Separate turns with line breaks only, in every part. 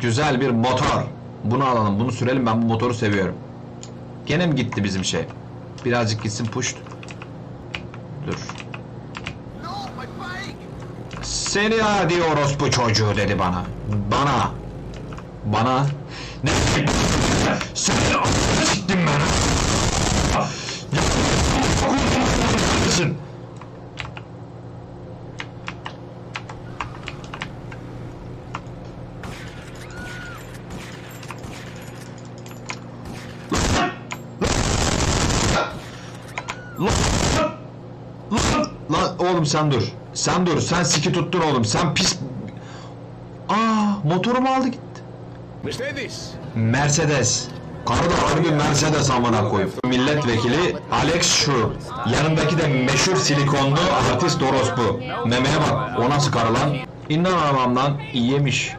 Güzel bir motor. Bunu alalım, bunu sürelim. Ben bu motoru seviyorum. Gene mi gitti bizim şey? Birazcık gitsin push. Dur. Seni adi orospu çocuğu dedi bana. Bana. Bana. Ne? Seni a**ına siktim ben. Neredesin? Lan, lan oğlum sen dur. Sen dur. Sen siki tuttun oğlum. Sen pis... Aa motorumu aldı gitti.
Mercedes.
Mercedes. Karı da harbi Mercedes amına koyup. Milletvekili Alex şu. Yanındaki de meşhur silikonlu artist orospu. Memeye bak. O nasıl karı lan? İnan arabamdan yemiş.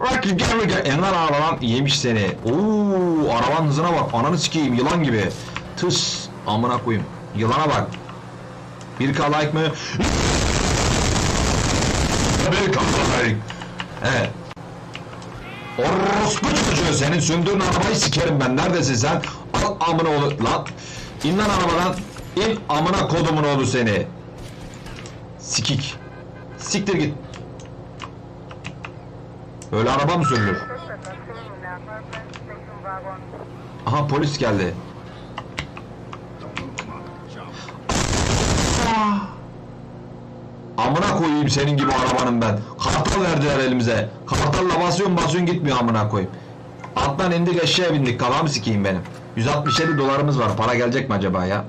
Bak gel gel. İnan arabadan yemiş seni. Oo arabanın hızına bak. Ananı sikeyim yılan gibi. Tıs. Amına koyayım. Yılana bak. Bir k like? Bir k like. Evet. Orospu çocuğu senin sündüğün arabayı sikerim ben. Neredesin sen? Al amına oğlu. Lan. İn lan arabadan. İn amına kodumun oğlu seni. Sikik. Siktir git. Öyle araba mı sürülür? Aha polis geldi. Amına koyayım senin gibi arabanın ben. Kartal verdiler elimize. Kartalla basıyorsun basıyorsun gitmiyor amına koyayım. Alttan indik eşeğe bindik. Kafamı sikeyim benim. 167 dolarımız var. Para gelecek mi acaba ya?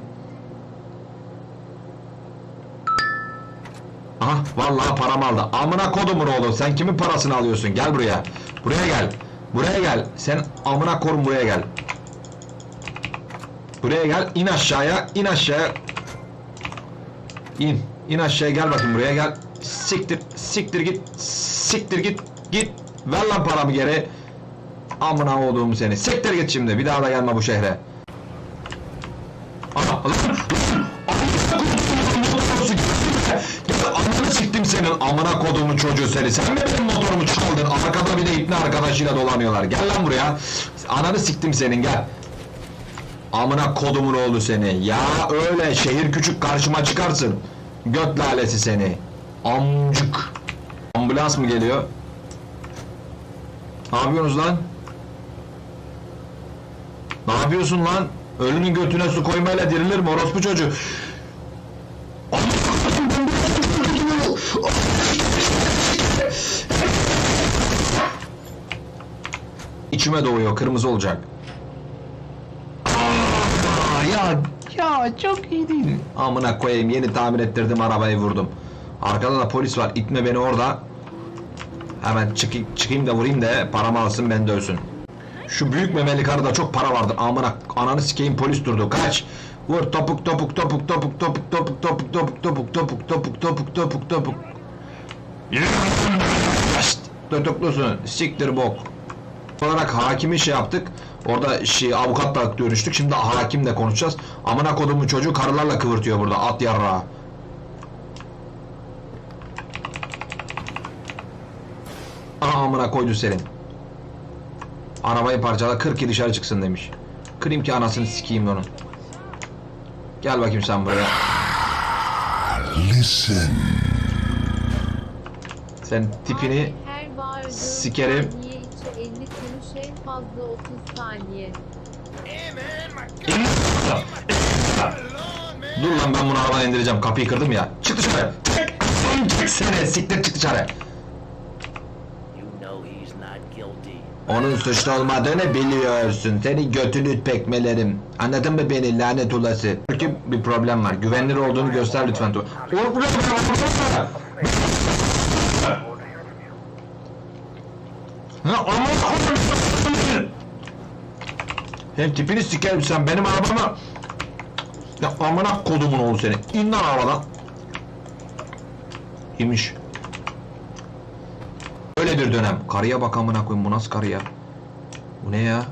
Aha vallahi param aldı. Amına kodumun oğlu. Sen kimin parasını alıyorsun? Gel buraya. Buraya gel. Buraya gel. Sen amına korum buraya gel. Buraya gel. İn aşağıya. in aşağıya. İn. İn aşağıya gel bakayım buraya gel. Siktir. Siktir git. Siktir git. Git. Ver lan paramı geri. Amına olduğum seni. Siktir git şimdi. Bir daha da gelme bu şehre. Ana. Amına siktim senin amına koduğumun çocuğu seni. Sen mi benim motorumu çaldın? Arkada bir de ipne arkadaşıyla dolanıyorlar. Gel lan buraya. Ananı siktim senin gel. Amına kodumun oğlu seni. Ya öyle şehir küçük karşıma çıkarsın. Göt lalesi seni. Amcık. Ambulans mı geliyor? Ne yapıyorsunuz lan? Ne yapıyorsun lan? Ölünün götüne su koymayla dirilir mi orospu çocuğu? İçime doğuyor, kırmızı olacak. Ya ya çok iyi değil. Amına koyayım yeni tamir ettirdim arabayı vurdum. Arkada da polis var. İtme beni orada. Hemen çıkayım, çıkayım da vurayım da paramı alsın ben de. Şu büyük memeli karıda çok para vardır. Amına ananı sikeyim polis durdu. Kaç. Vur topuk topuk topuk topuk topuk topuk topuk topuk topuk topuk topuk topuk topuk topuk. Şşt, Tutuklusun. Siktir bok. olarak hakimi şey yaptık. Orada şey avukatla görüştük. Şimdi hakimle konuşacağız. Amına kodumun çocuğu karılarla kıvırtıyor burada. At yarrağı. Aha amına koydu senin. Arabayı parçala kır ki dışarı çıksın demiş. Kırayım ki anasını sikeyim onun. Gel bakayım sen buraya.
Listen.
Sen tipini sikerim.
Fazla 30 saniye.
Dur lan ben bunu arabadan indireceğim. Kapıyı kırdım ya. Çık dışarı. Çık. Çık seni. Siktir çık dışarı. Onun suçlu olmadığını biliyorsun. Seni götünü pekmelerim. Anladın mı beni lanet olası? Çünkü bir problem var. Güvenilir olduğunu göster lütfen. Hem tipini sikerim sen benim arabama. Ya amına kodumun oğlu seni. İn lan arabadan. İmiş. Öyle bir dönem. Karıya bak amına koyayım bu nasıl karı? Bu ne ya?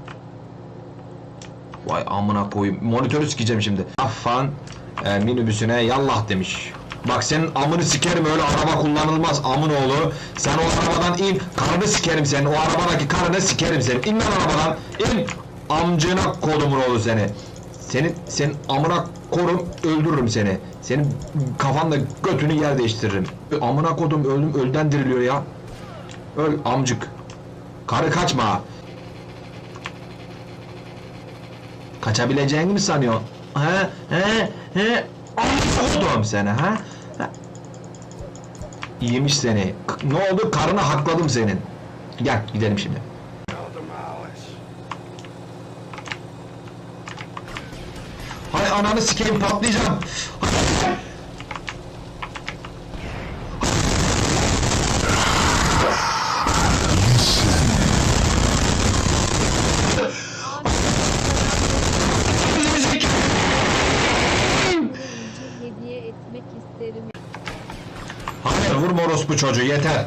Vay amına koyayım. Monitörü sikeceğim şimdi. Affan e, minibüsüne yallah demiş. Bak senin amını sikerim öyle araba kullanılmaz amın oğlu. Sen o arabadan in karını sikerim senin. O arabadaki karını sikerim senin. İn lan arabadan in. Amcına kodumun oğlu seni. Senin senin amına korum öldürürüm seni. Senin kafanda götünü yer değiştiririm. Amına kodum öldüm ölden diriliyor ya. Öl amcık. Karı kaçma. Kaçabileceğini mi sanıyor? He he he. Amına seni ha? Yemiş seni. Ne oldu? Karını hakladım senin. Gel gidelim şimdi. Ananı sikeyim patlayacağım. Hayır vurma orospu çocuğu yeter.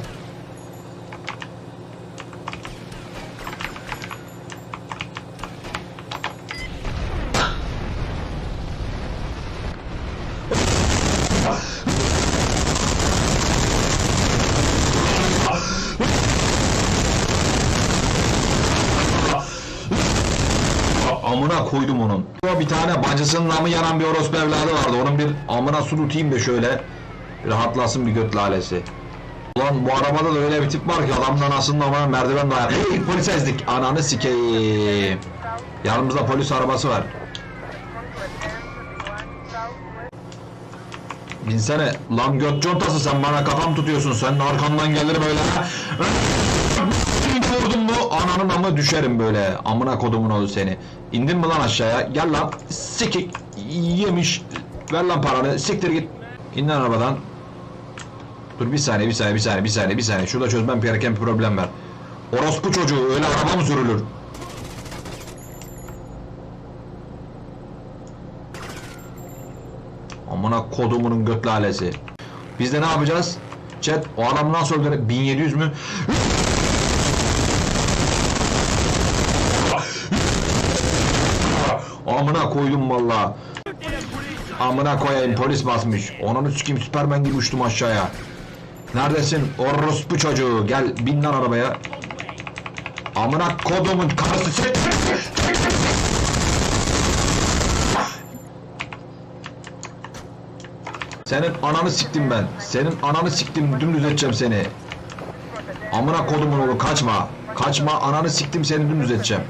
Koydum onun. O bir tane bacısının namı yanan bir orospu evladı vardı. Onun bir amına su tutayım da şöyle. Rahatlasın bir göt lalesi. Ulan bu arabada da öyle bir tip var ki adamdan aslında ama merdiven dayan. Hey polis ezdik. Ananı sikeyim. Yanımızda polis arabası var. Binsene. Lan göt contası sen bana kafam tutuyorsun. Senin arkandan gelir böyle. Vurdun mu ananın amı düşerim böyle. Amına kodumun oğlu seni. İndin mi lan aşağıya? Gel lan. Sikik. Yemiş. Ver lan paranı. Siktir git. İn lan arabadan. Dur bir saniye bir saniye bir saniye bir saniye bir saniye. Şurada çözmem gereken bir problem var. Orospu çocuğu öyle araba mı sürülür? Amına kodumunun göt lalesi. Biz de ne yapacağız? Chat o adam nasıl öldüre? 1700 mü? Amına koydum valla. Amına koyayım polis basmış. Onunu sikeyim süpermen gibi uçtum aşağıya. Neredesin? Orospu çocuğu. Gel bin lan arabaya. Amına kodumun karısı sen. Senin ananı siktim ben. Senin ananı siktim dümdüz edeceğim seni. Amına kodumun oğlu kaçma. Kaçma ananı siktim seni dümdüz edeceğim.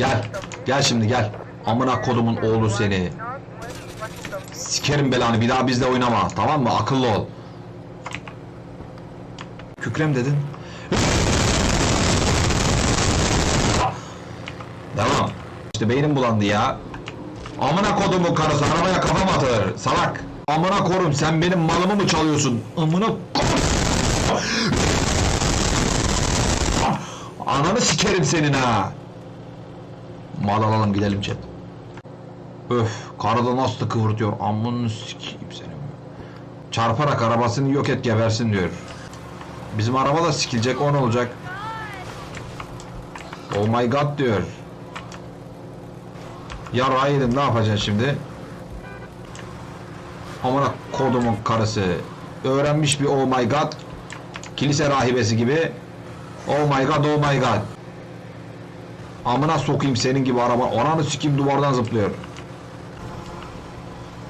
Gel. Gel şimdi gel. Amına kodumun oğlu seni. Sikerim belanı bir daha bizle oynama. Tamam mı? Akıllı ol. Kükrem dedin. Devam. İşte beynim bulandı ya. Amına kodumun karısı arabaya kafam atır. Salak. Amına korum sen benim malımı mı çalıyorsun? Amına ko- Ananı sikerim senin ha. Mal alalım gidelim chat. Öf, karada nasıl kıvırtıyor. Amını sikeyim seni. Çarparak arabasını yok et gebersin diyor. Bizim araba da sikilecek, o ne olacak? Oh my god diyor. Ya Raid'in ne yapacaksın şimdi? Amına kodumun karısı. Öğrenmiş bir oh my god. Kilise rahibesi gibi. Oh my god, oh my god. Amına sokayım senin gibi araba. Oranı sikeyim duvardan zıplıyor.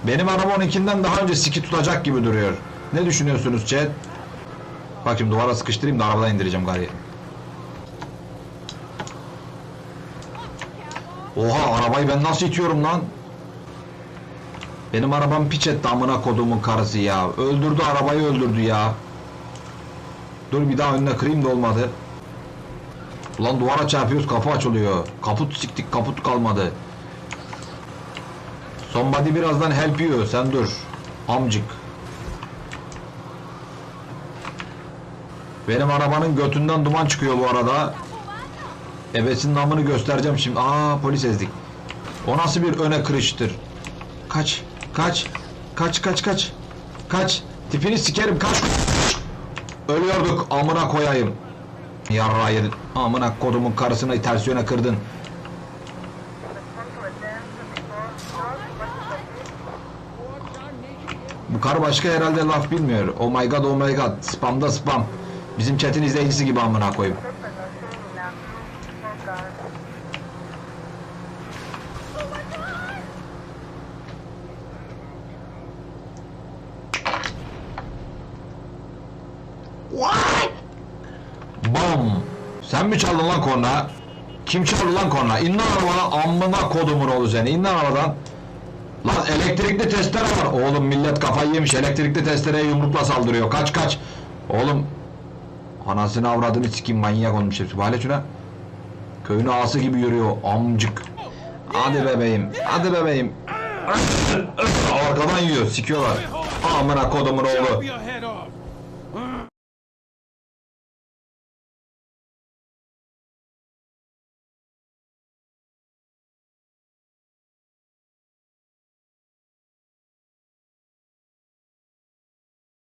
Benim araba onunkinden daha önce siki tutacak gibi duruyor. Ne düşünüyorsunuz chat? Bak şimdi duvara sıkıştırayım da arabadan indireceğim gari. Oha arabayı ben nasıl itiyorum lan? Benim arabam piç etti amına kodumun karısı ya. Öldürdü arabayı öldürdü ya. Dur bir daha önüne kırayım da olmadı. Ulan duvara çarpıyoruz kapı açılıyor. Kaput siktik kaput kalmadı. Somebody birazdan help you. Sen dur. Amcık. Benim arabanın götünden duman çıkıyor bu arada. Ebesinin namını göstereceğim şimdi. Aa polis ezdik. O nasıl bir öne kırıştır? Kaç. Kaç. Kaç kaç kaç. Kaç. Tipini sikerim kaç. Ölüyorduk amına koyayım. Yarrağı yedin. Amına kodumun karısını ters yöne kırdın. Bu kar başka herhalde laf bilmiyor. Oh my god oh my god. Spamda spam. Bizim chatin izleyicisi gibi amına koyayım. Bam! Sen mi çaldın lan korna? Kim çaldı lan korna? İn lan arabadan amına kodumun oğlu seni. İn lan arabadan. Lan elektrikli testere var. Oğlum millet kafayı yemiş. Elektrikli testereye yumrukla saldırıyor. Kaç kaç. Oğlum. Anasını avradını sikeyim manyak olmuş hepsi. Bale şuna. Köyün ağası gibi yürüyor amcık. Hadi bebeğim. Hadi bebeğim. Arkadan yiyor. Sikiyorlar. Amına kodumun oğlu.